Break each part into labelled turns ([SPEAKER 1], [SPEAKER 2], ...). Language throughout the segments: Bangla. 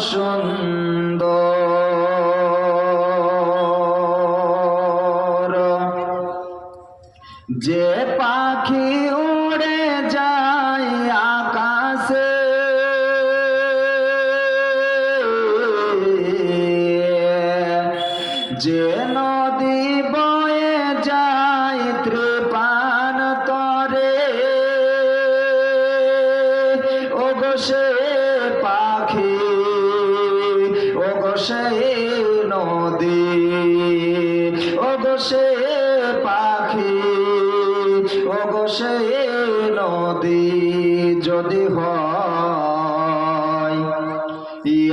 [SPEAKER 1] সুন্দর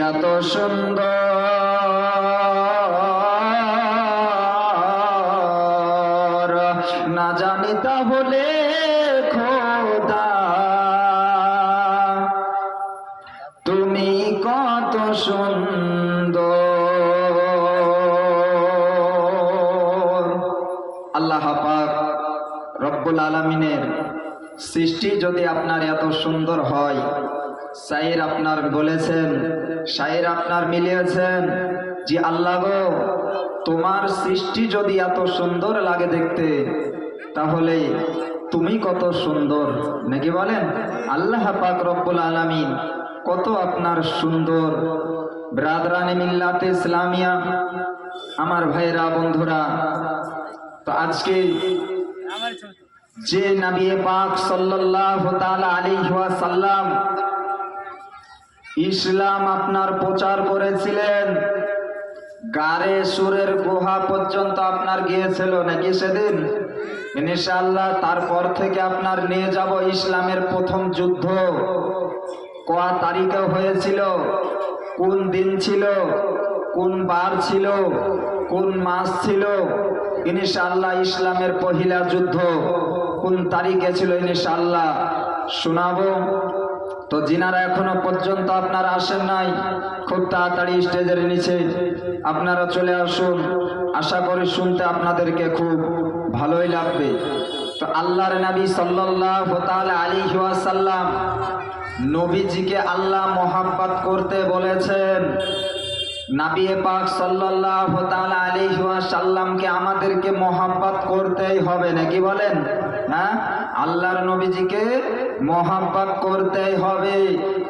[SPEAKER 1] এত সুন্দর। না জানি খোদা, তুমি কত সৃষ্টি যদি আপনার এত সুন্দর হয়, সাইর আপনার বলেছেন শায়ের আপনার মিলিয়েছেন। যে আল্লাহ গো, তোমার সৃষ্টি যদি এত সুন্দর লাগে দেখতে, তাহলে তুমি কত সুন্দর। নাকি বলেন? আল্লাহ পাক রব্বুল আলামিন কত আপনার সুন্দর। ব্রাদরানি মিল্লাতে ইসলামিয়া, আমার ভাইরা বন্ধুরা, তো আজকে যে নবী পাক সাল্লাল্লাহু তাআলা আলাইহি ওয়াসাল্লাম ইসলাম আপনার প্রচার করেছিলেন। গারে সুরের গুহা পর্যন্ত আপনার গিয়েছিল নাকি সেদিন? ইনশাআল্লাহ তারপর থেকে আপনার নিয়ে যাব ইসলামের প্রথম যুদ্ধ। কয়া তারিখে হয়েছিল? কোন দিন ছিল? কোন বার ছিল? কোন মাস ছিল? ইনশাআল্লাহ ইসলামের পহিলা যুদ্ধ কোন তারিখে ছিল ইনশাআল্লাহ? শোনাবো। তো যিনারা এখনও পর্যন্ত আপনারা আসেন নাই। খুব তাড়াতাড়ি স্টেজের নিচে আপনারা চলে আসুন। আশা করি শুনতে আপনাদেরকে খুব ভালোই লাগবে। তো আল্লাহর নবী সাল্লাল্লাহু আলী ওয়াসাল্লাম নবীজিকে আল্লাহ মোহাব্বত করতে বলেছেন, নাবি পাক সাল্লাল্লাহু তাআলা আলাইহি ওয়াসাল্লামকে আমাদেরকে মোহাব্বত করতেই হবে। নাকি বলেন? হ্যাঁ? আল্লাহর নবীজিকে মোহাব্বত করতেই হবে।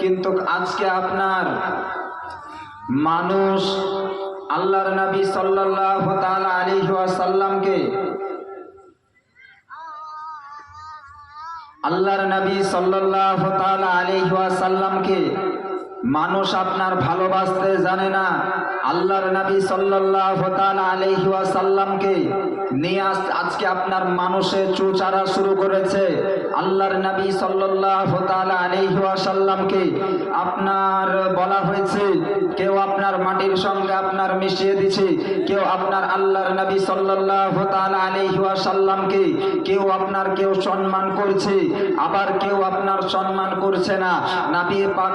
[SPEAKER 1] কিন্তু আজকে আপনার মানুষ আল্লাহর নবী সাল্লাল্লাহু তাআলা আলাইহি ওয়াসাল্লামকে আল্লাহর নবী সাল্লাল্লাহু তাআলা আলাইহি ওয়াসাল্লামকে মানুষ আপনার ভালোবাসতে জানে না। আল্লাহর নবী ওয়াসাল্লামকে নিয়ে আজকে আপনার মানুষের চুচারা শুরু করেছে। আল্লাহর নবী ওয়াসাল্লামকে আপনার বলা হয়েছে, কেউ আপনার মাটির সঙ্গে আপনার মিশিয়ে দিছে, কেউ আপনার আল্লাহর নবী ওয়াসাল্লামকে কেউ আপনার কেউ সম্মান করছে, আবার কেউ আপনার সম্মান করছে না। নবী পাক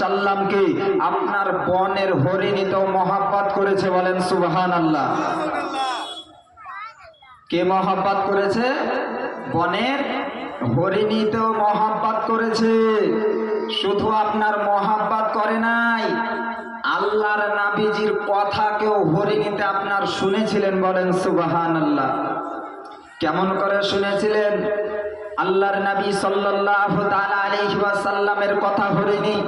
[SPEAKER 1] সাল্লাল্লাহু আপনার বনের হরিণীতেও মহাব্বত করেছে বলেন সুবহানাল্লাহ। কে মহাব্বত করেছে? বনের করেছে। শুধু আপনার মহাব্বত করে নাই, আল্লাহর নাবিজির কথা কেউ হরিণীতে আপনার শুনেছিলেন বলেন সুবাহান আল্লাহ কেমন করে শুনেছিলেন? আল্লাহর নবী সাল্লাল্লাহু তাআলা আলাইহি ওয়াসাল্লামের কথা হরিণী।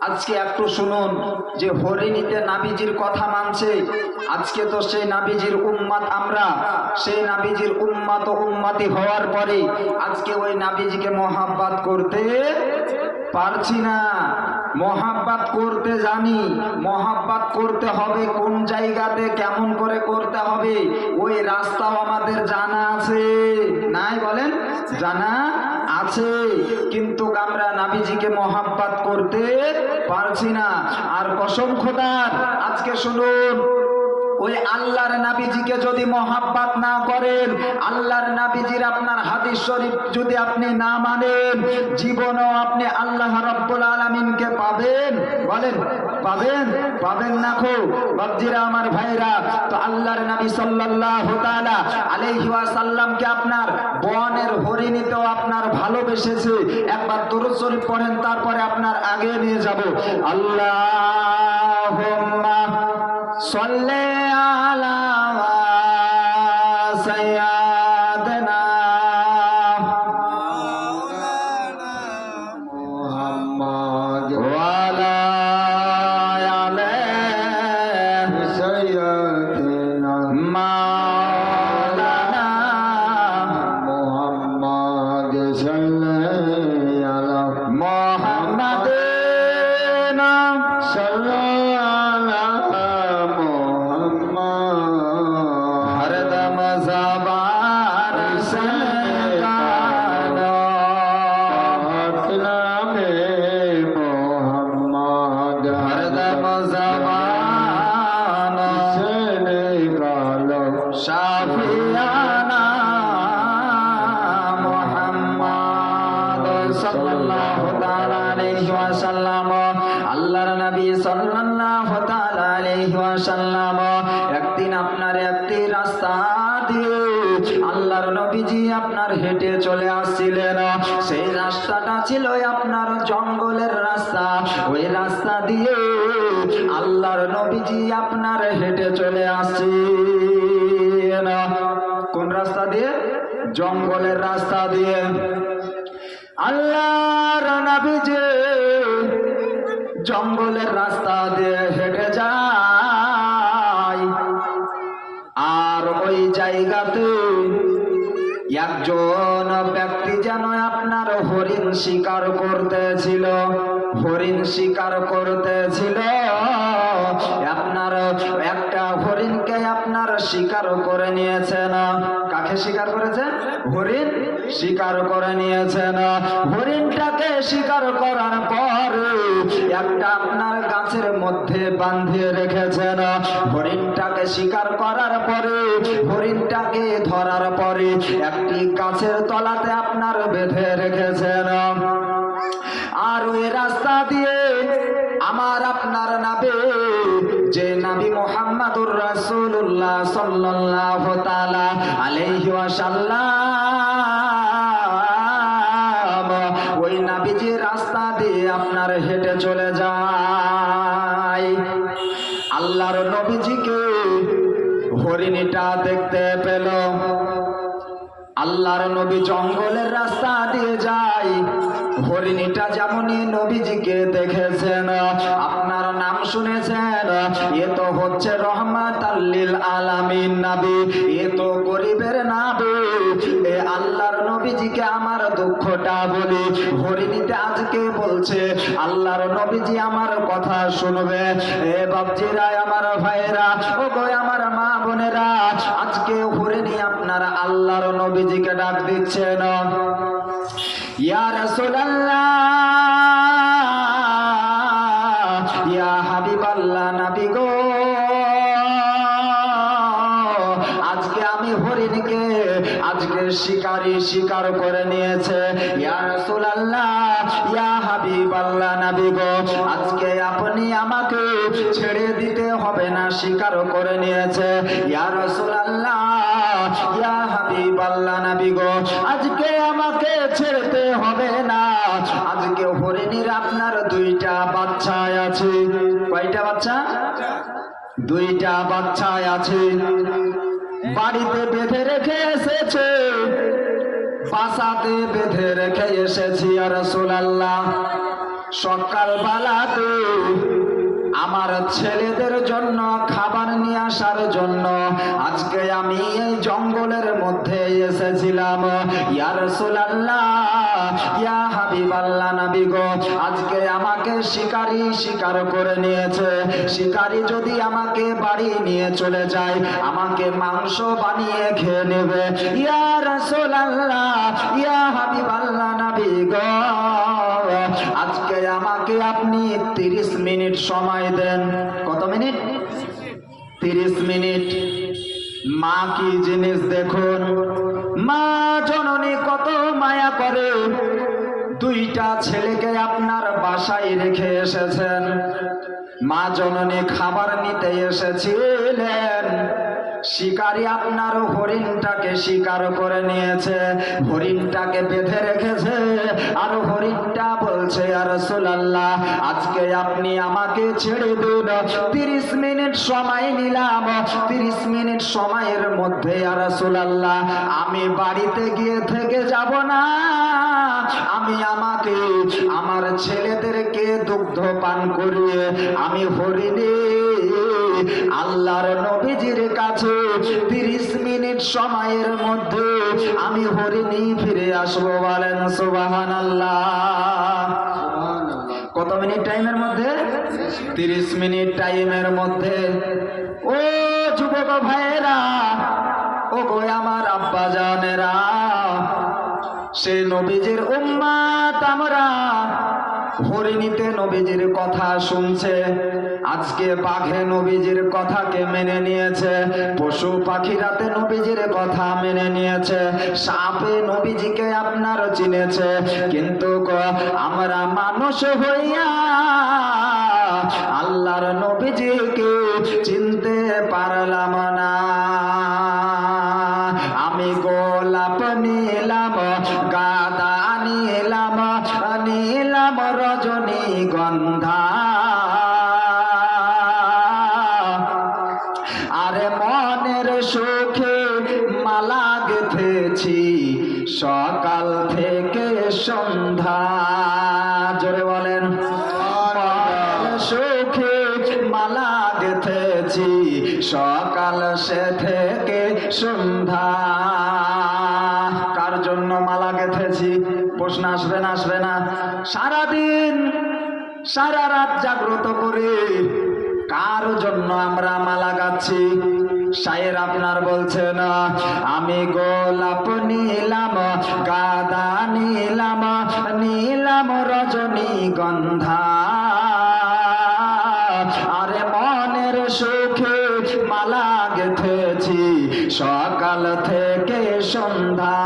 [SPEAKER 1] আজকে একটু শুনুন যে হরিণীতে নাবিজির কথা মানছে। আজকে তো সেই নাবিজির উম্মাত আমরা। সেই নাবিজির ও উম্মাতি হওয়ার পরে আজকে ওই নাবিজিকে মহাব্বাত করতে পারছি না। মহাব্বাত করতে জানি। মহাব্বাত করতে হবে কোন জায়গাতে, কেমন করে করতে হবে, ওই রাস্তাও আমাদের জানা আছে। নাই বলেন? জানা আছে, কিন্তু আমরা নাবিজিকে মহাব্বাত করতে পারছি না। আর কসম খোদার, আজকে শুনুন, ওই আল্লাহর নাবিজিকে যদি মহাব্বাত না করেন, আল্লাহর নাবিজির আপনার হাদিস শরীফ যদি আপনি না মানেন, জীবনও আপনি আল্লাহ রব্বুল আলমিনকে পাবেন বলেন, পাবেন? পাবেন না খো। বাবজিরা আমার ভাইরা, তো আল্লাহর নবী সাল্লাল্লাহু তাআলা আলাইহি ওয়াসাল্লামকে আপনার বনের হরিণীতেও আপনার ভালোবেসেছে। একবার দরুদ শরীফ পড়েন, তারপরে আপনার আগে নিয়ে যাব। আল্লাহুম্মা সাল্লি রাস্তা দিয়ে? জঙ্গলের রাস্তা দিয়ে। আল্লাহর নবীজি জঙ্গলের রাস্তা দিয়ে হেঁটে যায়। আর ওই জায়গাতে একজন ব্যক্তি যেন আপনার হরিণ শিকার করতেছিল, হরিণ শিকার করতেছিল। আপনার একটা হরিণকে আপনার শিকার করে নিয়েছেন কাকে শিকার করেছে? হরিণ শিকার করে নিয়েছেন হরিণটাকে শিকার করার পর একটা আপনার গাছের মধ্যে বাঁধিয়ে রেখেছেন হরিণটাকে শিকার করার পরে, হরিণটাকে ধরার পরে একটি গাছের তলাতে আপনার বেঁধে রেখেছেন আর ওই রাস্তা দিয়ে আমার আপনার নাবে যে নাবি মোহাম্মদুর রাসূলুল্লাহ সাল্লাল্লাহু তাআলা আলাইহি ওয়াসাল্লাম, ওই নাবিজি রাস্তা দিয়ে আপনার হেঁটে চলে যায়। আল্লাহর নবীজিকে হরিণীটা দেখতে পেল। আল্লাহর নবী জঙ্গলের রাস্তা দিয়ে যায়। হরিণীটা যেমনই নবীজিকে দেখেছেন, আপনার নাম শুনেছেন, এ তো হচ্ছে রহমাত আল্লিল আলামিন নাবি, এ তো গরিবের নাবি। এ আল্লাহর নবীজিকে আমার দুঃখটা বলি হরিণীতে আজকে বলছে, আল্লাহর নবীজি আমার কথা শুনবে। এ বাবজিরা আমার ভাইরা ও গো আমার ডাক নবী গো। আজকে আমি আজকে শিকারি করে নিয়েছে। ইয়া ইয়া হাবিবাল্লাহ নবী গো। আজকে আপনি আমাকে ছেড়ে দিতে হবে না, শিকার করে নিয়েছে। আছে। কয়টা বাচ্চা? দুইটা বাচ্চা আছে। বাড়িতে বেঁধে রেখে এসেছে। বাসাতে বেঁধে রেখে এসেছি আর সকালবেলাতে আমার ছেলেদের জন্য খাবার নিয়ে আসার জন্য আজকে আমি এই জঙ্গলের মধ্যে এসেছিলাম। ইয়ার সোলাল্লাহ ইয়া হাবিবাল্লাহ নবী গো, আজকে শিকারি শিকার করে নিয়েছে। শিকারি যদি আমাকে বাড়ি নিয়ে চলে যায়, আমাকে মাংস বানিয়ে খেয়ে নেবে। ইয়া রাসূলুল্লাহ, ইয়া হাবিবাল্লাহ নবী গো। আজকে আমাকে আপনি তিরিশ মিনিট সময় দেন। কত মিনিট? তিরিশ মিনিট। মা কি জিনিস দেখুন? মা জননী কত মায়া করে। দুইটা ছেলেকে আপনার বাসায় রেখে এসেছেন। মা জননী খাবার নিতে এসেছিলেন। শিকারী আপনার হরিণটাকে শিকার করে নিয়েছে। হরিণটাকে বেঁধে রেখেছে আর হরিণটা বলছে আর সোলাল্লাহ আজকে আপনি আমাকে ছেড়ে দিন। তিরিশ মিনিট সময় নিলাম। তিরিশ মিনিট সময়ের মধ্যে আর সোলাল্লাহ আমি বাড়িতে গিয়ে থেকে যাব না। আমি আমাকে আমার ছেলেদেরকে দুগ্ধ পান করিয়ে আমি হরিণে। আল্লাহর নবীজির কাছে তিরিশ মিনিট সময়ের মধ্যে আমি হরিণী ফিরে আসব বলেন সুবাহান আল্লাহ কত মিনিট টাইমের মধ্যে? তিরিশ মিনিট টাইমের মধ্যে। ও যুবক ভাইয়েরা ও গো আমার আব্বা জানেরা সে নবীজির উম্মাত আমরা। হরিণীতে নবীজির কথা শুনছে। আজকে বাঘে নবীজির কথাকে মেনে নিয়েছে। পশু পাখিরাতে নবীজির কথা মেনে নিয়েছে। সাপে নবীজিকে আপনার চিনেছে। কিন্তু আমরা মানুষ হইয়া আল্লাহর নবীজিকে চিনতে পারলাম না। গাদা নিলাম নিলাম রজনী গন্ধা সারাদিন, সারা রাত জাগ্রত করে কার জন্য আমরা মালা গাচ্ছি? শায়ের আপনার বলছে না, আমি গোলাপ নিলাম, গাদা নিলাম নিলাম রজনী গন্ধা আরে মনের সুখে মালা গেথেছি, সকাল থেকে সন্ধ্যা।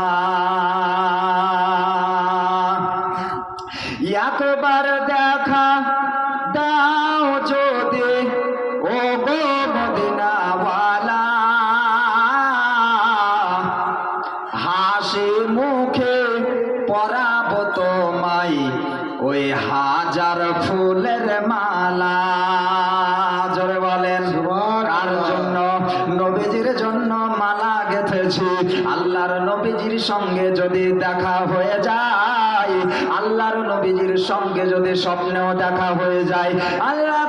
[SPEAKER 1] স্বপ্নেও দেখা হয়ে যায়। আল্লাহ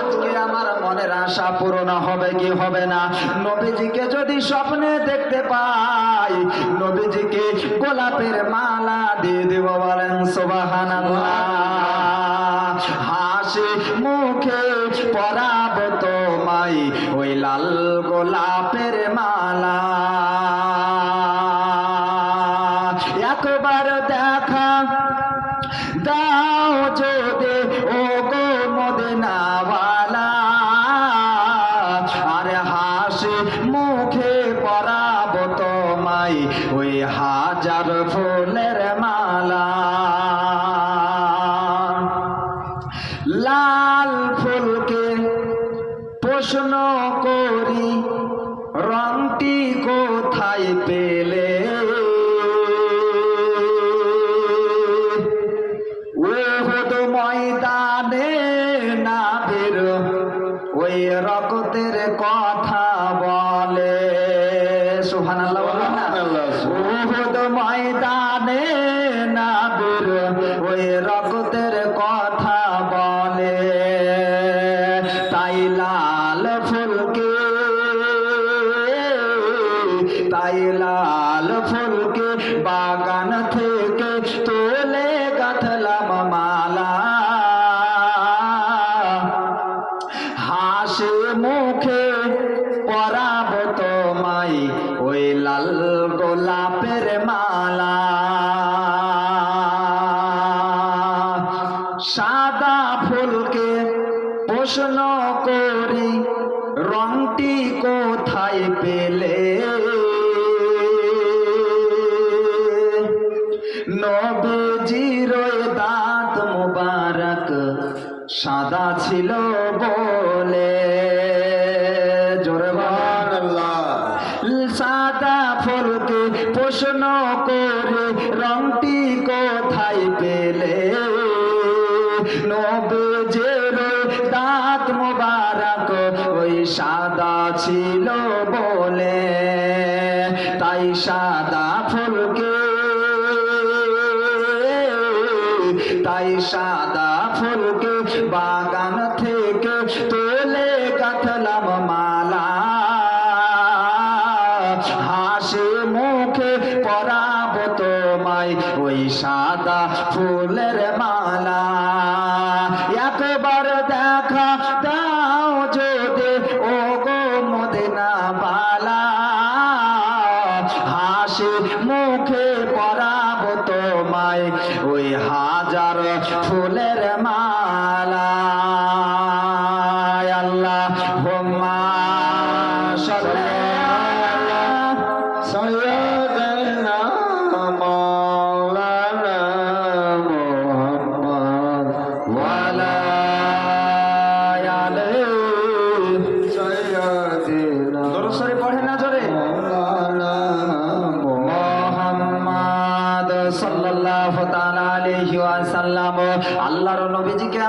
[SPEAKER 1] আজকে আমার মনের আশা পূরণ হবে কি হবে না? নবীজিকে যদি স্বপ্নে দেখতে পাই, নবীজিকে গোলাপের মালা দিয়ে দেব বলেন সোবাহান হাসি মুখে পরাব তোমায়, ওই লাল গোলাপের মালা তাই সাদা ফুলকে বাগান থেকে তোলে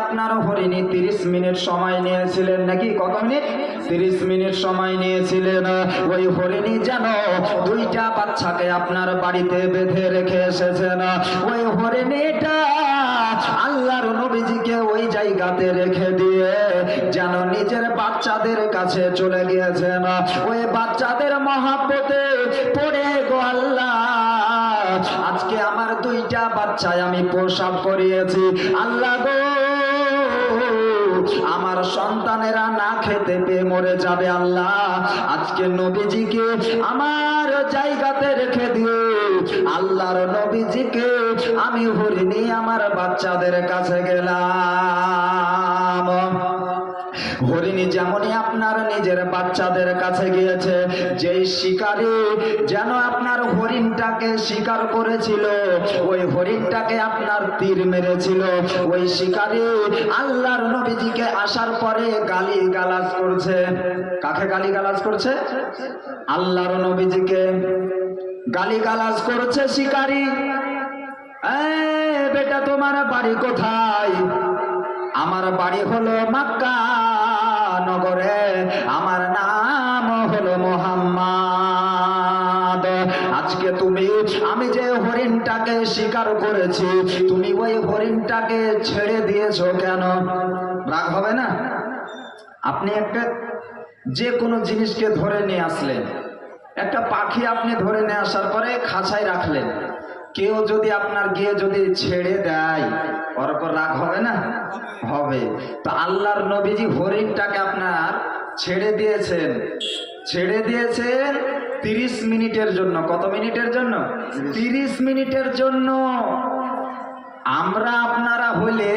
[SPEAKER 1] আপনার হরিণী 30 মিনিট সময় নিয়েছিলেন নাকি? কত মিনিট? 30 মিনিট সময় নিয়েছিলেন। ওই হরিণী যেন দুইটা বাচ্চাকে আপনার বাড়িতে বেঁধে রেখে এসেছেন। ওই হরিণীটা আল্লাহর নবীজিকে ওই জায়গাতে রেখে দিয়ে যেন নিজের বাচ্চাদের কাছে চলে গিয়েছেন ওই বাচ্চাদের মহাব্বতে পড়ে গো আল্লাহ। আজকে আমার দুইটা বাচ্চায় আমি প্রসাব করিয়েছি। আল্লাহ গো, আমার সন্তানেরা না খেতে পেয়ে মরে যাবে আল্লাহ। আজকে নবীজিকে আমার জায়গাতে রেখে দিয়ে আল্লাহর নবীজিকে আমি হরিণী আমার বাচ্চাদের কাছে গেলাম। হরিণী যেমনই আপনার নিজের বাচ্চাদের কাছে গিয়েছে, যেই শিকারী যেন আপনার হরিণটাকে শিকার করেছিল, ওই হরিণটাকে আপনার তীর মেরেছিল। ওই শিকারী আল্লাহর নবীজিকে আসার পরে গালি গালাজ করছে। কাকে গালি গালাজ করছে? আল্লাহর নবীজিকে। গালি গালাজ করছে শিকারী। বেটা, তোমার বাড়ি কোথায়? আমার বাড়ি হলো মাক্কা। নগরে আমার নাম হলো মোহাম্মদ। আজকে তুমি, আমি যে হরিণটাকে শিকার করেছি, তুমি ওই হরিণটাকে ছেড়ে দিয়েছ কেন? রাগ হবে না? আপনি একটা যে কোনো জিনিসকে ধরে নিয়ে আসলেন। একটা পাখি আপনি ধরে নিয়ে আসার পরে খাঁচায় রাখলেন। কেউ যদি আপনার গিয়ে যদি ছেড়ে দেয় ওর ওপর রাগ হবে না? হবে। তো আল্লাহর নবীজি হরিণটাকে আপনার ছেড়ে দিয়েছেন। ছেড়ে দিয়েছেন তিরিশ মিনিটের জন্য। কত মিনিটের জন্য? তিরিশ মিনিটের জন্য। আমরা আপনারা হলে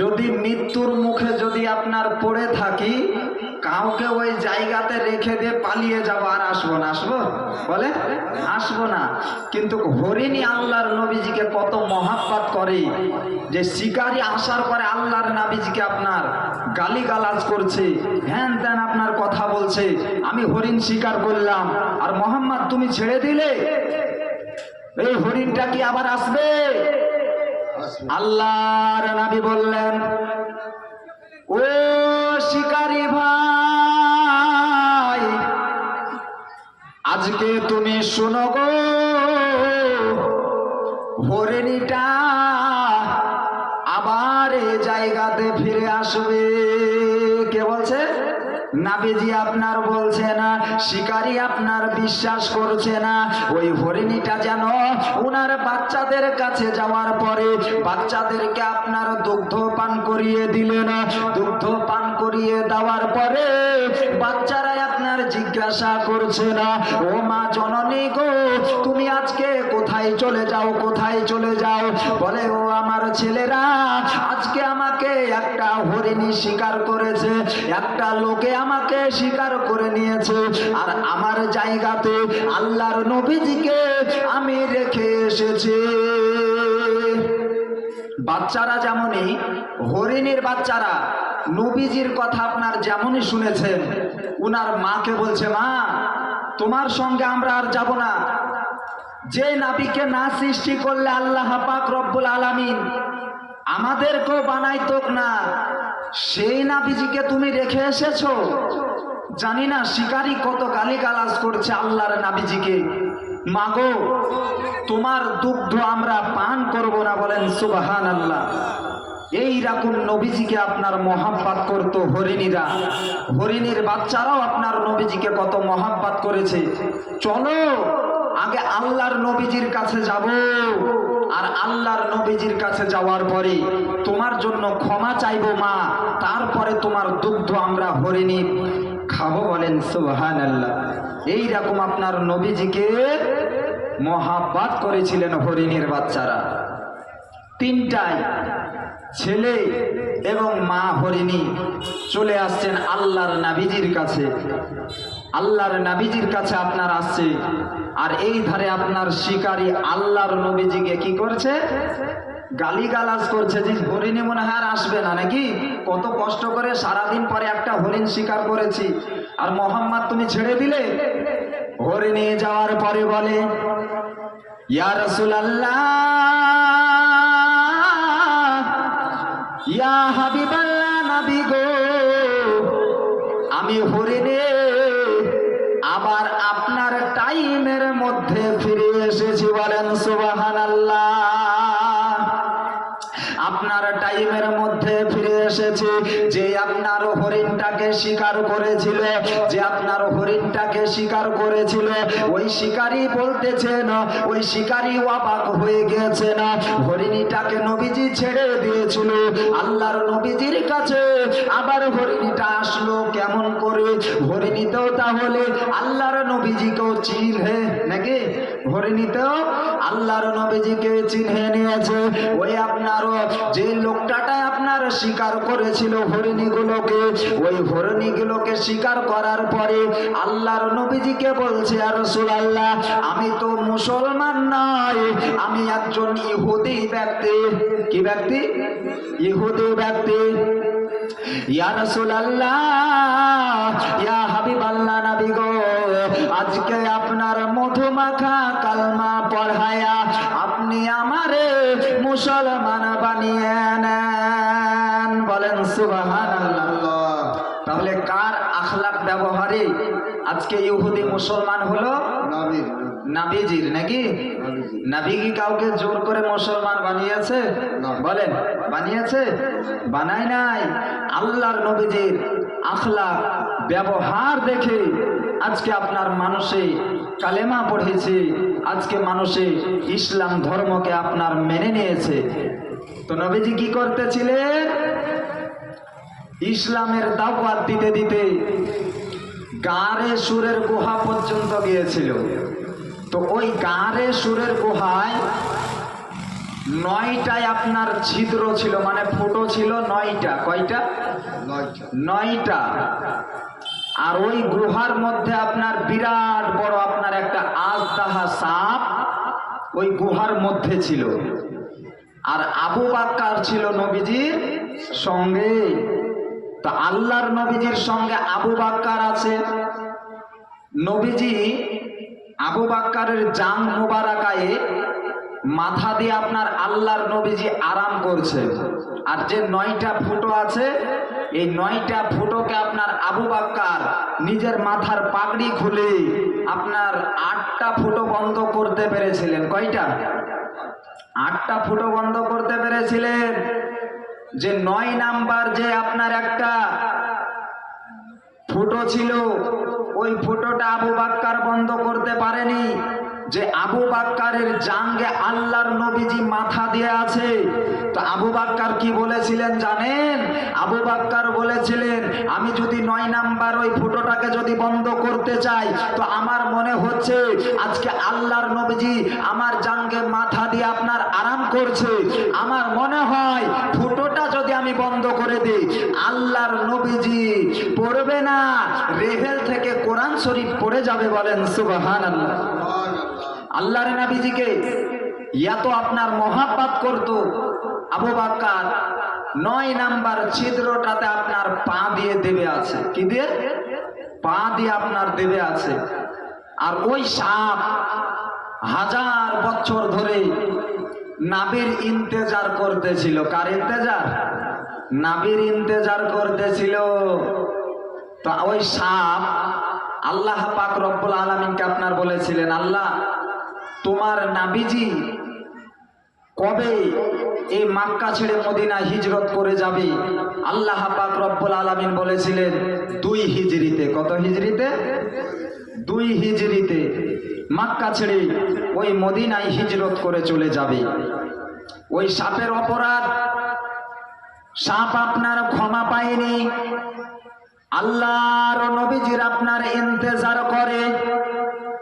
[SPEAKER 1] যদি মৃত্যুর মুখে যদি আপনার পড়ে থাকি, কাউকে ওই জায়গাতে রেখে দিয়ে পালিয়ে যাব আর আসব না, আসব? বলে আসব না। কিন্তু হরিণী আল্লাহর নবীজিকে কত মহাব্বাত করে, যে শিকারি আসার পরে আল্লাহর নবীজিকে আপনার গালি গালাজ করছে হ্যান ত্যান আপনার কথা বলছে, আমি হরিণ শিকার করলাম, আর মোহাম্মদ তুমি ছেড়ে দিলে? এই হরিণটা কি আবার আসবে? আল্লাহর নবী বললেন, ও শিকারি ভাই, আজকে তুমি শুনো গো, হরিণীটা আবার এই জায়গাতে ফিরে আসবে। নাবিজি আপনার বলছে না, শিকারি আপনার বিশ্বাস করছে না। ওই হরিণীটা যেন উনার বাচ্চাদের কাছে যাওয়ার পরে বাচ্চাদেরকে আপনার দুগ্ধ পান করিয়ে দিলেন। দুগ্ধ পান করিয়ে দেওয়ার পরে বাচ্চারা আপনার জিজ্ঞাসা করছে না। ও মা জননী গো, তুমি আজকে কোথায় চলে যাও, কোথায় চলে যাও? বলে, ও আমার ছেলেরা, আজকে আমাকে একটা হরিণী শিকার করেছে। একটা লোকে আমাকে শিকার করে নিয়েছে। আর আমার জায়গাতে আল্লাহর নবীজিকে আমি রেখে এসেছি। বাচ্চারা যেমনই, হরিণীর বাচ্চারা নবীজির কথা আপনার যেমনই শুনেছেন, উনার মাকে বলছে, মা, তোমার সঙ্গে আমরা আর যাব না। যে নাবিকে না সৃষ্টি করলে আল্লাহ পাক রব্বুল আলামিন আমাদেরকেও বানাইতোক না, সেই নাবিজিকে তুমি রেখে এসেছ? জানি না, শিকারি কত গালি গালাজ করছে আল্লাহর নাবিজিকে। মাগো, তোমার দুগ্ধ আমরা পান করব না বলেন সুবাহান আল্লাহ এই রকম নবীজিকে আপনার মহাব্বাত করত হরিণীরা। হরিণীর বাচ্চারাও আপনার নবীজিকে কত মহাব্বাত করেছে। চলো, আগে আল্লাহর নবীজির কাছে যাব। আর আল্লাহর নবীজির কাছে যাওয়ার পরে তোমার জন্য ক্ষমা চাইব মা, তারপরে তোমার দুগ্ধ আমরা হরিণী খাব বলেন সুবহান আল্লাহ এইরকম আপনার নবীজিকে মহাব্বাত করেছিলেন হরিণীর বাচ্চারা। তিনটায় ছেলে এবং মা হরিণী চলে আসছেন আল্লাহর নাবিজির কাছে। আল্লাহর নাবিজির কাছে আপনার আসছে। আর এই ধারে আপনার শিকারী আল্লাহর নবীজিকে কি করছে? গালি গালাজ করছে যে হরিণী মনে হয় আর আসবে না নাকি? কত কষ্ট করে সারাদিন পরে একটা হরিণ শিকার করেছি। আর মোহাম্মদ, তুমি ছেড়ে দিলে? হরিণী যাওয়ার পরে বলে, ইয়া রাসূলুল্লাহ ইয়া হাবিবাল্লাহ নবী গো, আমি হরিণে, আবার আপনার টাইমের মধ্যে ফিরে এসেছি বলেন সুবহানাল্লাহ। আপনার টাইমের মধ্যে ফিরে এসেছে, যে আপনার শিকার করেছিল, যে আপনার হরিণটাকে শিকার করেছিল। ওই শিকারী বলতেছেন ওই শিকারী অবাক হয়ে গেছে না। হরিণীটাকে নবীজি ছেড়ে দিয়েছিল। আল্লাহর নবীজির কাছে আবার হরিণীটা আসলো, কেমন করে? হরিণীতেও তাহলে আল্লাহর নবীজিকেও চিনহে নাকি? হরিণীতেও আল্লাহর নবীজিকে চিনে নিয়েছে। ওই আপনারও যে লোকটাটাই আপনার স্বীকার করেছিল হরিণীগুলোকে, ওই হরিণীগুলোকে স্বীকার করার পরে আল্লাহর নবীজিকে বলছে, আর আল্লাহ আমি তো মুসলমান নয়, আমি একজন ইহুদি ব্যক্তি। কি ব্যক্তি? ইহুদি ব্যক্তি। ইয়া রাসূলুল্লাহ, ইয়া হাবিবাল্লাহ নবী গো, আজকে আপনার মধুমাখা কালমা আমারে মুসলমান বানিয়ে নেন। বলেন সুবহানাল্লাহ। তাহলে কার আখলাক ব্যবহারে আজকে ইহুদি মুসলমান হলো? নাবিজির নাকি। নাবি কি কাউকে জোর করে মুসলমান বানিয়েছে? বলেন বানিয়েছে? বানায় নাই। আল্লাহর নবীজির আখলাক ব্যবহার দেখে আজকে আপনার মানুষে কালেমা পড়েছে। আজকে মানুষে ইসলাম ধর্মকে আপনার মেনে নিয়েছে। তো নবীজি কি করতেছিলেন? ইসলামের দাওয়াত দিতে দিতে গাঁরে সুরের গুহা পর্যন্ত গিয়েছিল। তো ওই গাঁরে সুরের গুহায় নয়টায় আপনার ছিদ্র ছিল মানে ফুটো ছিল নয়টা। কয়টা?
[SPEAKER 2] নয়টা।
[SPEAKER 1] নয়টা। আর ওই গুহার মধ্যে আপনার বিরাট বড় আপনার একটা আজদাহা সাপ ওই গুহার মধ্যে ছিল। আর আবু বাক্কার ছিল নবীজির সঙ্গে। তো আল্লাহর নবীজির সঙ্গে আবু বাক্কার আছে। নবীজি আবু বাক্কারের জাং মোবারাকায়ে মাথা দিয়ে আপনার আল্লাহর নবীজি আরাম করছে। আর যে নয়টা ফুটো আছে, এই নয়টা ফুটোকে আপনার আবু বাক্কার নিজের মাথার পাগড়ি খুলে আপনার আটটা ফুটো বন্ধ করতে পেরেছিলেন। কয়টা? আটটা ফুটো বন্ধ করতে পেরেছিলেন। যে নয় নাম্বার যে আপনার একটা ফুটো ছিল, ওই ফুটোটা আবু বাক্কার বন্ধ করতে পারেনি। যে আবু বাক্কারের জাঙ্গে আল্লাহর নবীজি মাথা দিয়ে আছে। তো আবু বাক্কার কি বলেছিলেন জানেন? আবু বাক্কার বলেছিলেন, আমি যদি নয় নাম্বার ওই ফুটোটাকে যদি বন্ধ করতে চাই, তো আমার মনে হচ্ছে আজকে আল্লাহর নবীজি আমার জাঙ্গে মাথা দিয়ে আপনার আরাম করছে। আমার মনে হয় ফুটোটা যদি আমি বন্ধ করে দিই, আল্লাহর নবীজি পড়বে না। রেহেল থেকে কোরআন শরীফ পড়ে যাবে বলেন সুবাহান আল্লাহ আল্লাহর নবীজিকে এত আপনার মহাপাত করত। আবু বাক্কার নয় নাম্বার ছিদ্রটাতে আপনার পা দিয়ে দেবে আছে। কি দিয়ে? পা দিয়ে আপনার দেবে আছে। আর ওই সাপ হাজার বছর ধরে নাবির ইন্তেজার করতেছিল। কার ইন্তেজার? নাবির ইন্তেজার করতেছিল। তা ওই সাপ আল্লাহ পাক রব্বুল আলমিনকে আপনার বলেছিলেন, আল্লাহ তোমার নাবিজি কবে এই মাক্কা ছেড়ে মদিনা হিজরত করে যাবে? আল্লাহ পাক রব্বুল আলামিন বলেছিলেন, দুই হিজরিতে। কত হিজরিতে? দুই হিজরিতে মাক্কা ছেড়ে ওই মদিনায় হিজরত করে চলে যাবে। ওই সাপের অপরাধ, সাপ আপনার ক্ষমা পায়নি। আল্লাহর নবীজির আপনার ইন্তেজার করে।